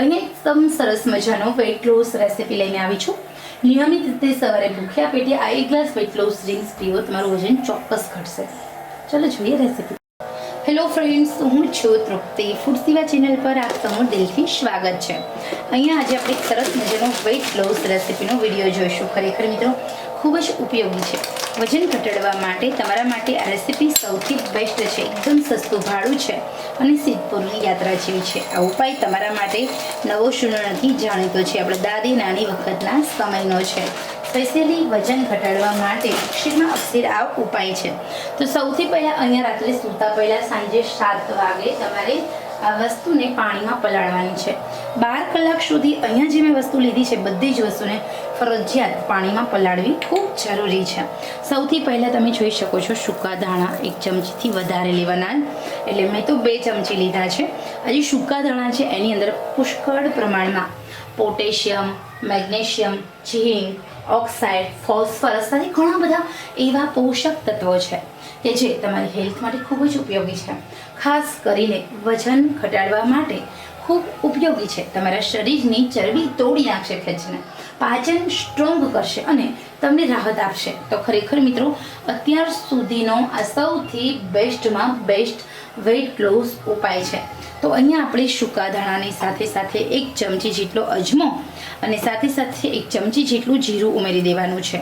અહીંયા એકદમ સરસ મજાનો વેટ લોસ રેસીપી લઈને આવી છું. નિયમિત રીતે સવારે ભૂખ્યા પેટે આ એક ગ્લાસ વેટ લોસ ડ્રિંક્સ પીવો તમારું વજન ચોક્કસ ઘટશે. ચલો જોઈએ રેસીપી હેલો ફ્રેન્ડ્સ હું છું તૃપ્તિ. ફૂડ સેવા ચેનલ પર આપ સૌનું દિલથી સ્વાગત છે. અહીંયા આજે આપણે સરસ મજાનો વેઇટ લોસ રેસીપીનો વીડિયો જોઈશું. ખરેખર મિત્રો ખૂબ જ ઉપયોગી છે. વજન ઘટાડવા માટે તમારા માટે આ રેસીપી સૌથી બેસ્ટ છે. એકદમ સસ્તું ભાડું છે અને સિદ્ધપુરની યાત્રા જેવી છે. આ ઉપાય તમારા માટે નવો શૂન્ય નથી જાણીતો છે. આપણે દાદી નાની વખતના સમયનો છે. સ્પેશિયલી વજન ઘટાડવા માટે શીરમાં અક્ષર આ ઉપાય છે. તો સૌથી પહેલાં અહીંયા રાત્રે સૂતા પહેલાં સાંજે સાત વાગે તમારે આ વસ્તુને પાણીમાં પલાળવાની છે. બાર કલાક સુધી અહીંયા જે મેં વસ્તુ લીધી છે, બધી જ વસ્તુને ફરજિયાત પાણીમાં પલાળવી ખૂબ જરૂરી છે. સૌથી પહેલાં તમે જોઈ શકો છો સૂકા ધાણા એક ચમચીથી વધારે લેવાના એટલે મેં તો બે ચમચી લીધા છે. આ જે સૂકા ધાણા છે, એની અંદર પુષ્કળ પ્રમાણમાં potassium, magnesium, zinc, oxide, phosphorus અને ઘણા બધા એવા પોષક તત્વો છે કે જે તમારી હેલ્થ માટે ખૂબ જ ઉપયોગી છે. ખાસ કરીને વજન ઘટાડવા માટે ખૂબ ઉપયોગી છે. તમારા શરીરની ચરબી તોડી નાખશે ખેંચને. પાચન સ્ટ્રોંગ કરશે અને તમને રાહત આપશે. તો ખરેખર મિત્રો, અત્યાર સુધીનો આ સૌથી બેસ્ટમાં બેસ્ટ વેઇટ લોસ ઉપાય છે. તો અહીંયા આપણે સૂકા ધાણાની સાથે સાથે એક ચમચી જેટલો અજમો અને સાથે સાથે એક ચમચી જેટલું જીરું ઉમેરી દેવાનું છે.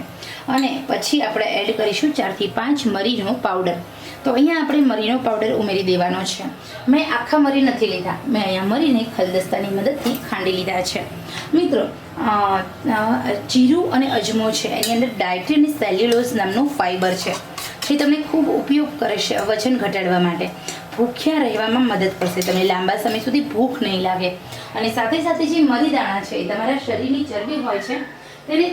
અને પછી આપણે એડ કરીશું ચારથી પાંચ મરીનો પાવડર. તો અહીંયા આપણે મરીનો પાવડર ઉમેરી દેવાનો છે. મેં આખા મરી નથી લીધા. મેં અહીંયા મરીને ખલદસ્તાની મદદથી ખાંડી લીધા છે. મિત્રો જીરું અને અજમો છે. એની અંદર ડાયટ્રી અને સેલ્યુલોઝ નામનું ફાઇબર છે. જે તમને ખૂબ ઉપયોગ કરે છે વજન ઘટાડવા માટે. ભૂખ્યા રહેવામાં મદદ કરશે. તમને લાંબા સમય સુધી ભૂખ નહીં લાગે. અને સાથે સાથે જે મરીદાણા છે, એ તમારા શરીરની ચરબી હોય છે તેને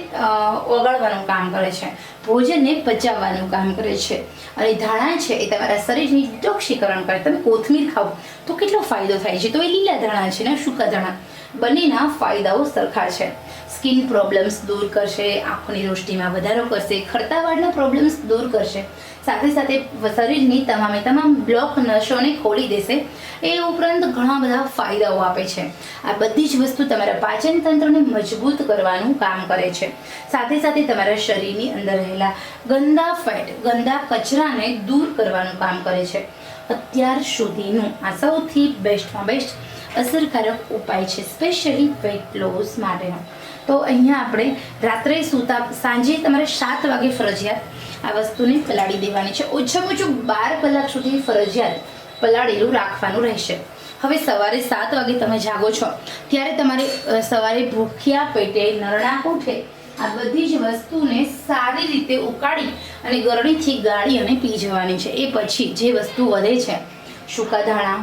ઓગાળવાનું કામ કરે છે. ભોજનને પચાવવાનું કામ કરે છે. અને ધાણા છે એ તમારા શરીરની ડિટોક્સીકરણ કરે. તમે કોથમીર ખાઓ તો કેટલો ફાયદો થાય છે? તો એ લીલા ધાણા છે ને, સૂકા ધાણા. બંનેના ફાયદાઓ સરખા છે. સ્કિન પ્રોબ્લેમ્સ દૂર કરશે, આંખોની રોશનીમાં વધારો કરશે ખરતા વાળના પ્રોબ્લેમ્સ દૂર કરશે. સાથે સાથે શરીરની તમામે તમામ બ્લોક નસોને ખોલી દેશે. એ ઉપરાંત ઘણા બધા ફાયદાઓ આપે છે. આ બધી જ વસ્તુ તમારા પાચન તંત્રને મજબૂત કરવાનું કામ કરે છે. સાથે સાથે તમારા શરીરની અંદર રહેલા ગંદા ફેટ, ગંદા કચરાને દૂર કરવાનું કામ કરે છે. અત્યાર સુધીનું આ સૌથી બેસ્ટમાં બેસ્ટ અસરકારક ઉપાય છે સ્પેશિયલી વેટ લોસ માટેનો. તો અહીંયા આપણે રાત્રે સૂતા સાંજે તમારે સાત વાગે ફરજિયાત આ વસ્તુને પલાળી દેવાની છે. ઓછામાં ઓછું બાર કલાક સુધી ફરજિયાત પલાળેલું રાખવાનું રહેશે. હવે સવારે સાત વાગે તમે જાગો છો, ત્યારે તમારે સવારે ભૂખ્યા પેટે નરણા ઉઠે. આ બધી જ વસ્તુને સારી રીતે ઉકાળી અને ગરણીથી ગાળી અને પી જવાની છે. એ પછી જે વસ્તુ વધે છે, સૂકા ધાણા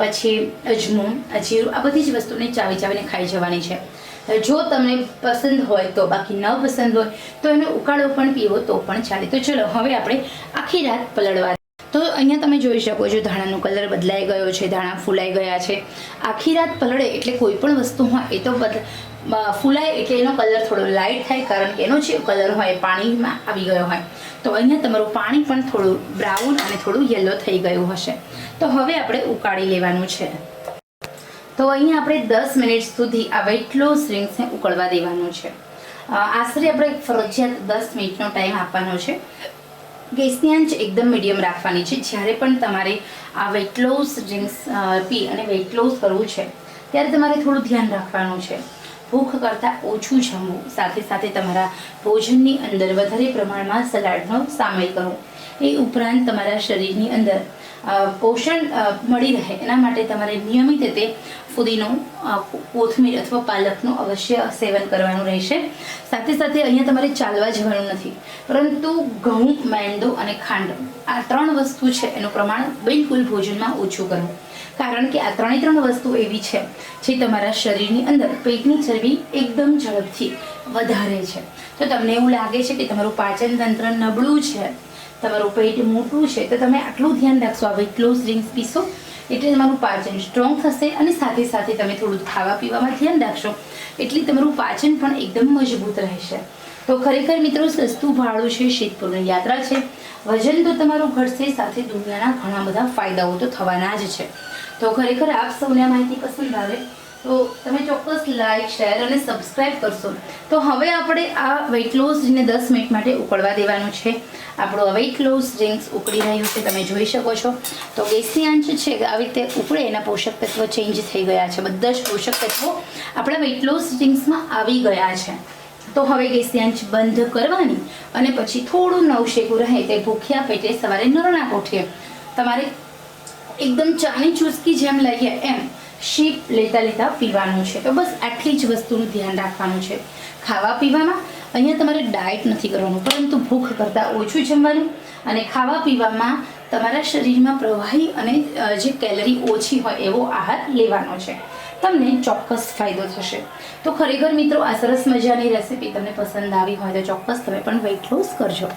પછી અજમું અજીરું આ બધી જ વસ્તુને ચાવી ચાવીને ખાઈ જવાની છે. જો તમને પસંદ હોય તો, બાકી ન પસંદ હોય, તો એનો ઉકાળો પણ, પીવો તો પણ ચાલે. તો ચલો, હવે આપણે આખી રાત પલળવા તો અહીંયા તમે જોઈ શકો છો, ધાણાનો કલર બદલાઈ ગયો છે, ધાણા ફૂલાઈ ગયા છે. આખી રાત પલળે એટલે કોઈ પણ વસ્તુ હોય એ તો બદલ ફૂલાય એટલે એનો કલર થોડો લાઇટ થાય, કારણ કે એનો જે કલર હોય એ પાણીમાં આવી ગયો હોય. તો અહીંયા તમારું પાણી પણ થોડું બ્રાઉન અને થોડું યલો થઈ ગયું હશે. તો હવે આપણે ઉકાળી લેવાનું છે. તો અહીંયા આપણે દસ મિનિટ સુધી આ વેટ લોસ ઉકળવા દેવાનું છે. આશરે આપણે ફરજિયાત દસ મિનિટનો ટાઈમ આપવાનો છે. ગેસની આંચ એકદમ મીડિયમ રાખવાની છે. જ્યારે પણ તમારે આ વેટ લોસ ડ્રિંક્સ પી અને વેટ લોસ કરવું છે, ત્યારે તમારે થોડું ધ્યાન રાખવાનું છે. ભૂખ કરતાં ઓછું જમવું, સાથે સાથે તમારા ભોજનની અંદર વધારે પ્રમાણમાં સલાડનો સામેલ કરવો. એ ઉપરાંત તમારા શરીરની અંદર પોષણ મળી રહે. એના માટે તમારે નિયમિત રીતે ફુદીનો કોથમીર અથવા પાલકનું અવશ્ય સેવન કરવાનું રહેશે. સાથે સાથે અહીંયા તમારે ચાલવા જવાનું નથી. પરંતુ ઘઉં, મેંદો અને ખાંડ આ ત્રણ વસ્તુ છે, એનું પ્રમાણ બિલકુલ ભોજનમાં ઓછું કરવું કારણ કે આ ત્રણે ત્રણ વસ્તુ એવી છે, જે તમારા શરીરની અંદર પેટની ચરબી એકદમ ઝડપથી વધારે છે. તો તમને એવું લાગે છે કે તમારું પાચન તંત્ર નબળું છે. તમારું પેટ મોટું છે, તો તમે આટલું ધ્યાન રાખશો. આ વેટ લોસ ડ્રિંક્સ પીશો, એટલે તમારું પાચન સ્ટ્રોંગ થશે અને સાથે સાથે તમે થોડું ખાવા પીવામાં ધ્યાન રાખશો. એટલે તમારું પાચન પણ એકદમ મજબૂત રહેશે. તો ખરેખર મિત્રો, સસ્તું ભાડું છે, શીતપુરની યાત્રા છે. વજન તો તમારું ઘટશે, સાથે દુનિયાના ઘણા બધા ફાયદાઓ તો થવાના જ છે. તો ખરેખર આપ સૌને માહિતી પસંદ આવે તો તમે ચોક્કસ લાઈક શેર અને સબસ્ક્રાઇબ કરશો. તો હવે આપણે આ વેઇટ લોસ ને દસ મિનિટ માટે ઉકળવા દેવાનું છે. આપણું વેઇટ લોસ ડ્રિંક્સ ઉકળી રહ્યું છે, તમે જોઈ શકો છો. તો ગેસની આંચ છે, આવી રીતે ઉકળે એના પોષક તત્વો ચેન્જ થઈ ગયા છે. બધા જ પોષક તત્વો આપણા વેઇટ લોસ ડ્રિંક્સમાં આવી ગયા છે. તો હવે ગેસની આંચ બંધ કરવાની અને પછી થોડું નવશેકું રહે તે ભૂખ્યા પેટે સવારે નરણા કોઠીએ તમારે એકદમ ચાની ચુસ્કી જેમ લઈએ એમ. શીપ લેતા લેતા પીવાનું છે. તો બસ આટલી જ વસ્તુનું ધ્યાન રાખવાનું છે. ખાવા પીવામાં અહીંયા તમારે ડાયટ નથી કરવાનું, પરંતુ ભૂખ કરતાં ઓછું જમવાનું અને ખાવા પીવામાં તમારા શરીરમાં પ્રવાહી અને જે કેલરી ઓછી હોય એવો આહાર લેવાનો છે. તમને ચોક્કસ ફાયદો થશે. તો ખરેખર મિત્રો આ સરસ મજાની રેસીપી તમને પસંદ આવી હોય તો ચોક્કસ તમે પણ વેઇટ લોસ કરજો.